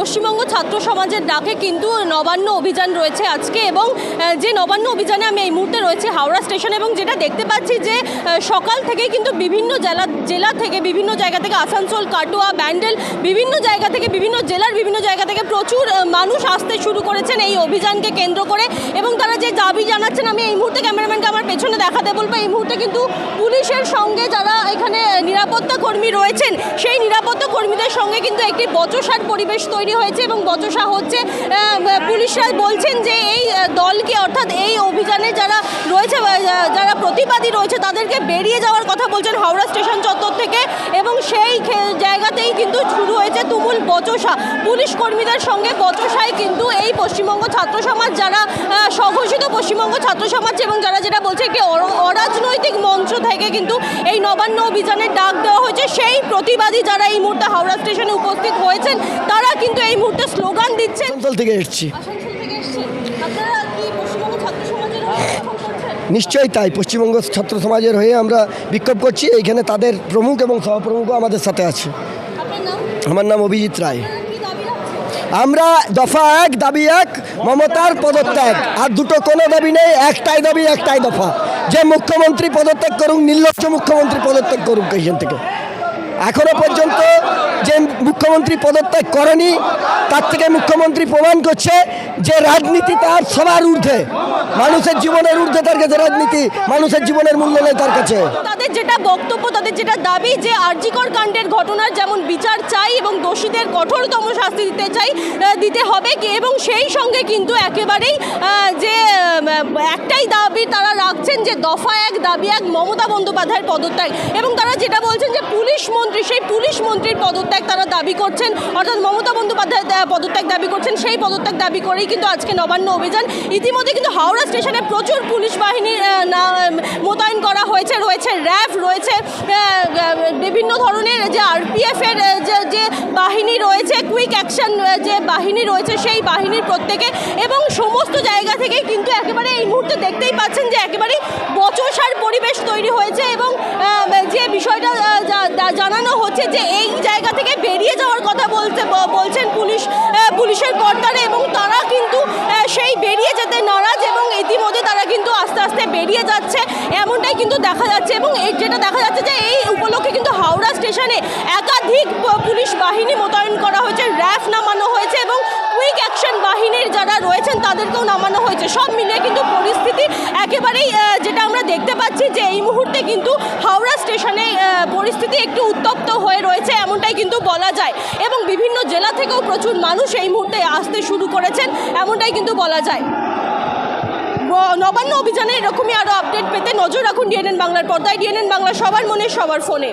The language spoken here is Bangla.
পশ্চিমবঙ্গ ছাত্র সমাজের ডাকে কিন্তু নবান্ন অভিযান রয়েছে আজকে এবং যে নবান্ন অভিযানে আমি এই মুহূর্তে রয়েছে হাওড়া স্টেশন এবং যেটা দেখতে পাচ্ছি যে সকাল থেকেই কিন্তু বিভিন্ন জেলা জেলা থেকে বিভিন্ন জায়গা থেকে আসানসোল, কাটোয়া, ব্যান্ডেল বিভিন্ন জায়গা থেকে বিভিন্ন জেলার বিভিন্ন জায়গা থেকে প্রচুর মানুষ আসতে শুরু করেছেন এই অভিযানকে কেন্দ্র করে এবং তারা যে দাবি জানাচ্ছেন, আমি এই মুহূর্তে ক্যামেরাম্যানকে আমার পেছনে দেখাতে বলব। এই মুহূর্তে কিন্তু পুলিশের সঙ্গে যারা এখানে নিরাপত্তা কর্মী রয়েছেন, সেই নিরাপত্তা কর্মীদের সঙ্গে কিন্তু একটি বচসার পরিবেশ তৈরি হয়েছে এবং বচসা হচ্ছে। পুলিশরা বলছেন যে এই দলকে অর্থাৎ এই অভিযানে যারা রয়েছে যারা প্রতিবাদী রয়েছে তাদেরকে বেরিয়ে যাওয়ার কথা বলছেন হাওড়া স্টেশন চত্বর থেকে এবং সেই জায়গাতেই কিন্তু শুরু হয়েছে তুমুল বচসা। পুলিশ কর্মীদের সঙ্গে বচসায় কিন্তু এই পশ্চিমবঙ্গ ছাত্র সমাজ যারা আহ, স্বঘোষিত পশ্চিমবঙ্গ ছাত্র সমাজ এবং যারা যেটা বলছে একটি অর- অরাজনৈতিক মঞ্চ থেকে কিন্তু এই নবান্ন অভিযানের ডাক দেওয়া হয়েছে। সেই প্রতিবাদী যারা এই মুহূর্তে হাওড়া স্টেশনে উপস্থিত হয়েছেন তারা এই মুহূর্তে স্লোগান দিচ্ছেন আসানসোল থেকে এসেছি? নিশ্চয়ই তাই। পশ্চিমবঙ্গ ছাত্র সমাজের হয়ে আমরা বিক্ষোভ করছি। এইখানে তাদের প্রমুখ এবং সহপ্রমুখও আমাদের সাথে আছে। আমার নাম অভিজিৎ রায়। আমরা দফা এক দাবি এক মমতার পদত্যাগ। আর দুটো কোনো দাবি নেই একটাই দাবি একটাই দফা। যে মুখ্যমন্ত্রী পদত্যাগ করুক নির্লজ্জ মুখ্যমন্ত্রী পদত্যাগ করুক এখান থেকে। এখনও পর্যন্ত যে মুখ্যমন্ত্রী পদত্যাগ করেনি, তার থেকে মুখ্যমন্ত্রী প্রমাণ করছে যে রাজনীতি তার সবার ঊর্ধ্বে। মানুষের জীবনের ঊর্ধ্বে তার কাছে রাজনীতি, মানুষের জীবনের মূল্য নেই তার কাছে। যেটা বক্তব্য, তাদের যেটা দাবি যে আরজিকর কাণ্ডের ঘটনার যেমন বিচার চাই এবং দোষীদের কঠোরতম শাস্তি দিতে চাই দিতে হবে এবং সেই সঙ্গে কিন্তু একেবারেই যে একটাই দাবি তারা রাখছেন যে দফা এক, দাবি এক, মমতা বন্দ্যোপাধ্যায়ের পদত্যাগ। এবং তারা যেটা বলছেন যে পুলিশ মন্ত্রী, সেই পুলিশ মন্ত্রীর পদত্যাগ তারা দাবি করছেন, অর্থাৎ মমতা বন্দ্যোপাধ্যায় পদত্যাগ দাবি করছেন, সেই পদত্যাগ দাবি করেই কিন্তু আজকে নবান্ন অভিযান। ইতিমধ্যে কিন্তু হাওড়া স্টেশনে প্রচুর পুলিশ বাহিনী আহ, না- মোতায়েন করা হয়েছে রয়েছে র্যাব রয়েছে বিভিন্ন ধরনের যে আরপিএফ এর আহ, যে বাহিনী রয়েছে কুইক অ্যাকশন যে বাহিনী রয়েছে সেই বাহিনীর প্রত্যেকে এবং সমস্ত জায়গা থেকে কিন্তু একেবারে এই মুহূর্তে দেখতেই পাচ্ছেন যে একেবারে বচসার পরিবেশ তৈরি হয়েছে এবং যে বিষয়টা জানানো হচ্ছে যে এই জায়গা থেকে বেরিয়ে যাওয়ার কথা বলতে বলছেন পুলিশ পুলিশের কর্তারা এবং তারা কিন্তু সেই বেরিয়ে যেতে নারাজ এবং ইতিমধ্যে তারা কিন্তু আস্তে আস্তে বেরিয়ে যাচ্ছে। কিন্তু দেখা যাচ্ছে এবং যেটা দেখা যাচ্ছে যে এই উপলক্ষে কিন্তু হাওড়া স্টেশনে একাধিক পুলিশ বাহিনী মোতায়েন করা হয়েছে, র্যাফ নামানো হয়েছে এবং কুইক অ্যাকশন বাহিনীর যারা রয়েছেন তাদেরকেও নামানো হয়েছে। সব মিলিয়ে কিন্তু পরিস্থিতি একেবারেই যেটা আমরা দেখতে পাচ্ছি যে এই মুহূর্তে কিন্তু হাওড়া স্টেশনে পরিস্থিতি একটু উত্তপ্ত হয়ে রয়েছে এমনটাই কিন্তু বলা যায়। এবং বিভিন্ন জেলা থেকেও প্রচুর মানুষ এই মুহূর্তে আসতে শুরু করেছেন, এমনটাই কিন্তু বলা যায়। নবান্ন অভিযানে এরকমই আরও আপডেট পেতে নজর রাখুন ডিএনএন বাংলার পর্দায় ডিএনএন বাংলা সবার মনে, সবার ফোনে।